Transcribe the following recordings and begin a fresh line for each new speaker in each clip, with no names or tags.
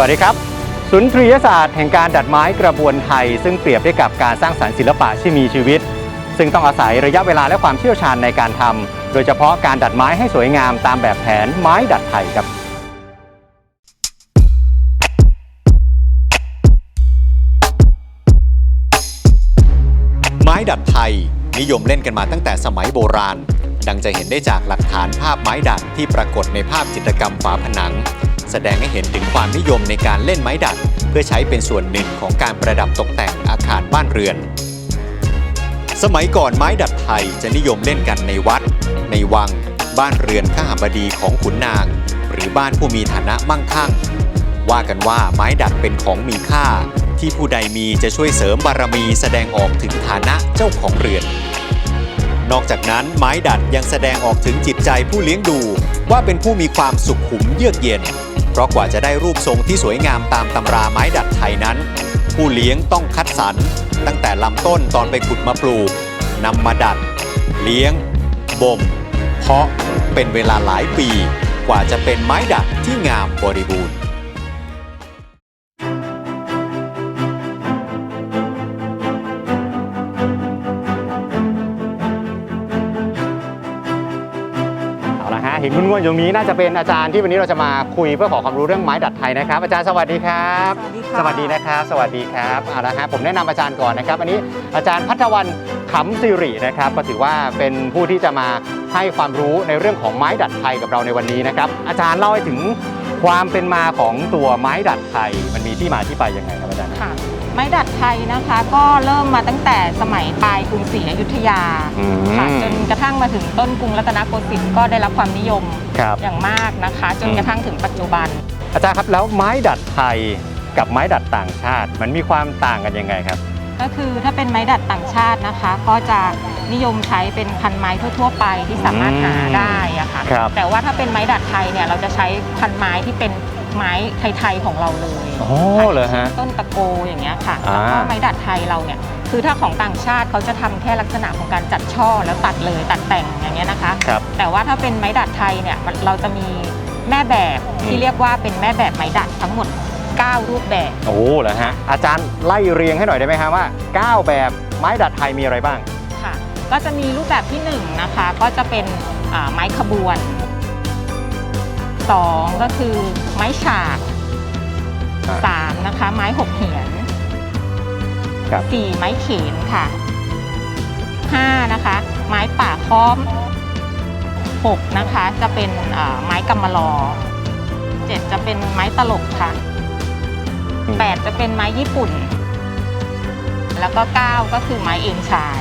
สวัสดีครับ สุนทรียศาสตร์แห่งการดัดไม้กระบวนไทย ซึ่งเปรียบได้กับการสร้างสรรค์ศิลปะที่มีชีวิต ซึ่งต้องอาศัยระยะเวลาและความเชี่ยวชาญในการทำโดยเฉพาะการดัดไม้ให้สวยงามตามแบบแผนไม้ดัดไทยครับ
ไม้ดัดไทย นิยมเล่นกันมาตั้งแต่สมัยโบราณ ดังจะเห็นได้จากหลักฐานภาพไม้ดัดที่ปรากฏในภาพจิตรกรรมฝาผนัง แสดงให้เห็นถึงความนิยมในการเล่นไม้ดัด เพื่อใช้เป็นส่วนหนึ่งของการประดับตกแต่งอาคารบ้านเรือน สมัยก่อนไม้ดัดไทยจะนิยมเล่นกันในวัด ในวัง บ้านเรือนข้าบดีของขุนนาง หรือบ้านผู้มีฐานะมั่งคั่ง ว่ากันว่าไม้ดัดเป็นของมีค่า ที่ผู้ใดมีจะช่วยเสริมบารมีแสดงออกถึงฐานะเจ้าของเรือนนอกจากนั้นไม้ดัดยังแสดงออกถึงจิตใจผู้เลี้ยงดู ว่าเป็นผู้มีความสุขขุมเยือกเย็น ราะกว่าจะได้รูปทรงที่สวยงามตามตำราไม้ดัดไทยนั้น ผู้เลี้ยงต้องคัดสรรตั้งแต่ลำต้นตอนไปขุดมาปลูกนำมาดัด เลี้ยง บ่ม เพาะเป็นเวลาหลายปี กว่าจะเป็นไม้ดัดที่งามบริบูรณ์
เอาละฮะเห็นคุณง่วนอยู่ตรงนี้น่าจะเป็นอาจารย์ที่วันนี้เราจะมาคุยเพื่อขอความรู้เรื่องไม้ดัดไทยนะครับ อาจารย์สวัสดีครับ
สวัสดีค่ะ
สวัสดีนะครับ สวัสดีครับเอาละฮะผมแนะนำอาจารย์ก่อนนะครับ อันนี้อาจารย์พัฒวันขำสิรินะครับก็ถือว่าเป็นผู้ที่จะมาให้ความรู้ในเรื่องของไม้ดัดไทยกับเราในวันนี้นะครับ อาจารย์เล่าให้ถึง ความเป็นมาของตัวไม้ดัดไทยมันมีที่มาที่ไปยังไงครับอาจารย์
ค่ะไม้ดัดไทยนะคะก็เริ่มมาตั้งแต่สมัยปลายกรุงศรีอยุธยา
อืม
ค่ะจนกระทั่งมาถึงต้นกรุงรัตนโกสินทร์ก็ได้รับความนิยม
ครับ
อย่างมากนะคะ จน
อืม
กระทั่งถึงปัจจุบัน
อาจารย์ครับแล้วไม้ดัดไทยกับไม้ดัดต่างชาติ มันมีความต่างกันยังไงครับ
ก็คือถ้าเป็นไม้ดัดต่างชาตินะคะ ก็จะนิยมใช้เป็นพันไม้ทั่ว ๆ ไปที่สามารถหาได้อะค่ะ
ครับ
แต่ว่าถ้าเป็นไม้ดัดไทยเนี่ยเราจะใช้พันไม้ที่เป็นไม้ไทยๆของเราเลย
โอ้เหรอฮะ
ต้นตะโกอย่างเงี้ยค่ะ
อ่า
แล้วก็ไม้ดัดไทยเราเนี่ยคือถ้าของต่างชาติเขาจะทำแค่ลักษณะของการจัดช่อแล้วตัดเลยตัดแต่งอย่างเงี้ยนะคะ
ครับ
แต่ว่าถ้าเป็นไม้ดัดไทยเนี่ยมันเราจะมีแม่แบบ
อืม
ที่เรียกว่าเป็นแม่แบบไม้ดัดทั้งหมด 9 รูปแบบ
โอ้เหรอฮะอาจารย์ไล่เรียงให้หน่อยได้ไหมครับว่า 9 แบบไม้ดัดไทยมีอะไรบ้าง
ค่ะ ก็จะมีรูปแบบที่ 1 นะคะ ก็จะเป็นอ่าไม้ขบวน 2 ก็คือไม้ฉาก
อ่า
3นะคะ ไม้หกเหียน
ครับ
4ไม้เขนค่ะ 5 นะคะ ไม้ป่าค้อม 6 นะคะ จะเป็นอ่าไม้กำมะลอ 7 จะเป็นไม้ตลกค่ะ
อืม
8 จะเป็นไม้ญี่ปุ่น แล้วก็ 9 ก็คือไม้เอ็นชาย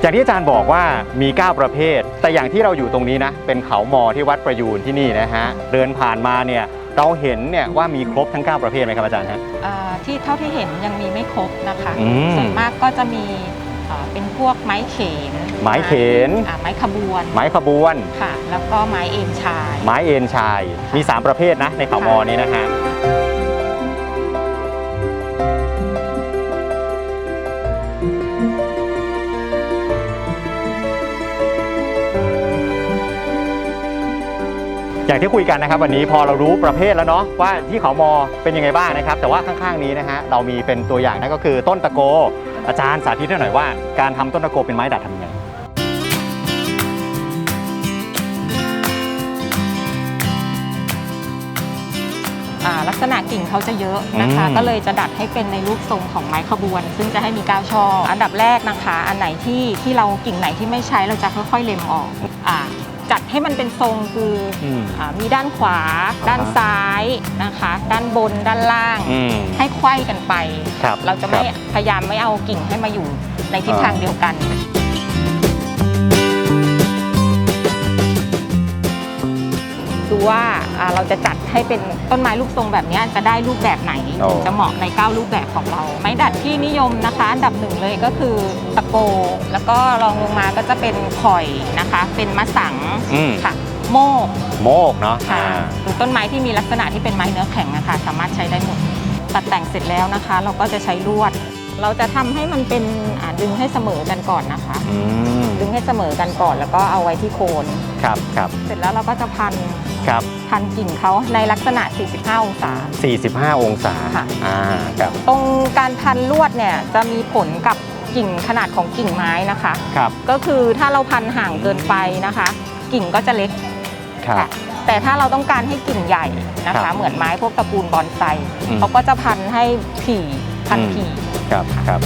อย่างที่อาจารย์บอกว่ามี 9 ประเภท แต่อย่างที่เราอยู่ตรงนี้นะ เป็นเขามอที่วัดประยูนที่นี่นะฮะ เดินผ่านมาเนี่ยเราเห็นเนี่ยว่ามีครบทั้ง 9 ประเภทไหมครับอาจารย์ฮะ
อ่าที่เท่าที่เห็นยังมีไม่ครบนะคะ
อืม
ส่วนมากก็จะมีอ่าเป็นพวกไม้เขน
ไม้เขน
อ่าไม้ขบวน
ไม้ขบวน
ค่ะ แล้วก็ไม้เอ็นชาย
ไม้เอ็นชาย มี 3 ประเภทนะ ในเขามอนี้นะฮะอย่างที่คุยกันนะครับวันนี้พอเรารู้ประเภทแล้วเนาะว่าที่เขามอเป็นยังไงบ้างนะครับ แต่ว่าข้างๆนี้นะฮะเรามีเป็นตัวอย่างนั่นก็คือต้นตะโก อาจารย์สาธิตให้หน่อยว่า การทำต้นตะโกเป็นไม้ดัดทำยังไง
ลักษณะกิ่งเขาจะเยอะนะคะ
อืม
ก็เลยจะดัดให้เป็นในรูปทรงของไม้ขบวน ซึ่งจะให้มีก้าวช่ออันดับแรกนะคะ อันไหนที่ที่เรากิ่งไหนที่ไม่ใช้เราจะค่อยๆเล็มออกอาจัดให้มันเป็นทรงคืออ
อืม
อ่ามีด้านขวา ด้านซ้ายนะคะ ด้านบนด้านล่าง
อืม
ให้ไขว้กันไป
ครับ
เราจะไม่
ครับ
พยายามไม่เอากิ่งให้มาอยู่ในทิศ
อ่า
ทางเดียวกัน ดูว่าอ่าเราจะจัดให้เป็นต้นไม้รูปทรงแบบนี้จะได้รูปแบบไหน
โอ้
จะเหมาะใน 9 รูปแบบของเรา ไม้ดัดที่นิยมนะคะอันดับหนึ่งเลยก็คือตะโก แล้วก็รองลงมาก็จะเป็นข่อยนะคะ เป็นมะสัง
อืม
ค่ะโมก
โมกเนาะ
ค่ะ
อ่า
หรือต้นไม้ที่มีลักษณะที่เป็นไม้เนื้อแข็งนะคะสามารถใช้ได้หมดตัดแต่งเสร็จแล้วนะคะ เราก็จะใช้ลวด เราจะทำให้มันเป็นอ่าดึงให้เสมอกันก่อนนะคะ
อืม
ดึงให้เสมอกันก่อนแล้วก็เอาไว้ที่โคน
ครับครับ
เสร็จแล้วเราก็จะพัน
ครับ
พันกิ่งเขาในลักษณะ 45 องศา
45 องศา
ค่ะ
อ่าครับ
ตรงการพันลวดเนี่ยจะมีผลกับกิ่งขนาดของกิ่งไม้นะคะ
ครับ
ก็คือถ้าเราพันห่างเกินไปนะคะ กิ่งก็จะเล็ก
ครับ
ค่ะแต่ถ้าเราต้องการให้กิ่งใหญ่นะ
ครั
คะ
บ
เหมือนไม้พวกตระกูลบอนไซ
อืม
เขาก็จะพันให้ถี่พัน
อืม
ถี่
ครับครับ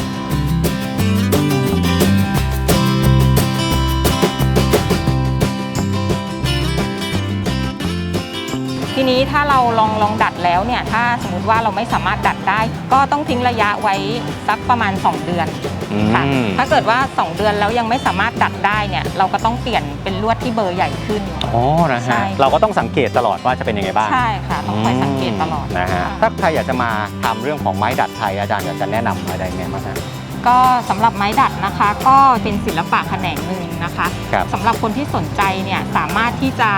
ทีนี้ถ้าเราลองลองดัดแล้วเนี่ยถ้าสมมติว่าเราไม่สามารถดัดได้ ก็ต้องทิ้งระยะไว้สักประมาณ 2 เดือน
อื
ค่ะ
ม
ถ้าเกิดว่า 2 เดือนแล้วยังไม่สามารถดัดได้เนี่ยเราก็ต้องเปลี่ยนเป็นลวดที่เบอร์ใหญ่ขึ้น
อ๋อนะ
ใช่
ฮะเราก็ต้องสังเกตตลอดว่าจะเป็นยังไงบ้าง
ใช่ค่ะต้องคอยสังเกตตลอด
มนะฮะ
ค่ะ
ถ้าใครอยากจะมาทำเรื่องของไม้ดัดไทยอาจารย์อยากจะแนะนำอะไรไงบ้างฮะ
ก็สำหรับไม้ดัดนะคะ ก็เป็นศิลปะแขนงหนึ่งนะคะ
ครับ
สำหรับคนที่สนใจเนี่ยสามารถที่จะ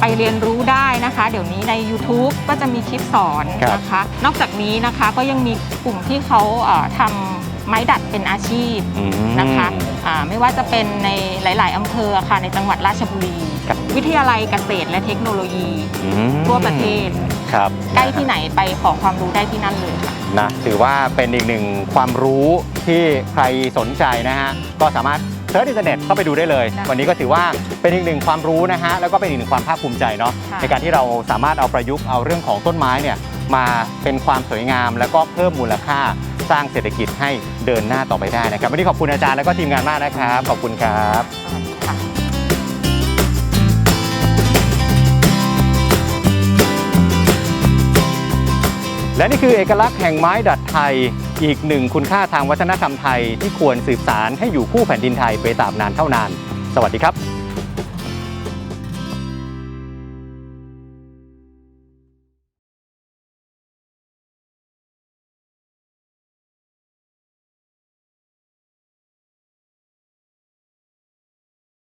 ไปเรียนรู้ได้นะคะ เดี๋ยวนี้ใน YouTube ก็จะมีคลิปสอน
ครับ
นะคะ นอกจากนี้นะคะก็ยังมีกลุ่มที่เขาเอ่อทำไม้ดัดเป็นอาชีพ
อืม
นะคะอ่าไม่ว่าจะเป็นในหลาย ๆอำเภอค่ะในจังหวัดราชบุรี
ครับ
วิทยาลัยเกษตรและเทคโนโลยี
อืม
ทั่วประเทศ
ครับ
ใกล้ที่ไหนไปขอความรู้ได้ที่นั่นเลยค่ะ
นะถือว่าเป็นอีกหนึ่งความรู้ ที่ใครสนใจนะฮะก็สามารถเซิร์ชอินเทอร์เน็ตเข้าไปดูได้เลย
ได้
วันนี้ก็ถือว่าเป็นอีกหนึ่งความรู้นะฮะแล้วก็เป็นอีกหนึ่งความภาคภูมิใจเนาะ
ค่ะ
ในการที่เราสามารถเอาประยุกต์เอาเรื่องของต้นไม้เนี่ยมาเป็นความสวยงาม แล้วก็เพิ่มมูลค่าสร้างเศรษฐกิจให้เดินหน้าต่อไปได้นะครับวันนี้ขอบคุณอาจารย์แล้วก็ทีมงานมากนะครับขอบคุณครับ
สวัสดีค่ะ
และนี่คือเอกลักษณ์แห่งไม้ดัดไทย อีกหนึ่งคุณค่าทางวัฒนธรรมไทยที่ควรสืบสารให้อยู่คู่แผ่นดินไทยไปตราบนานเท่านาน สวัสดีครับ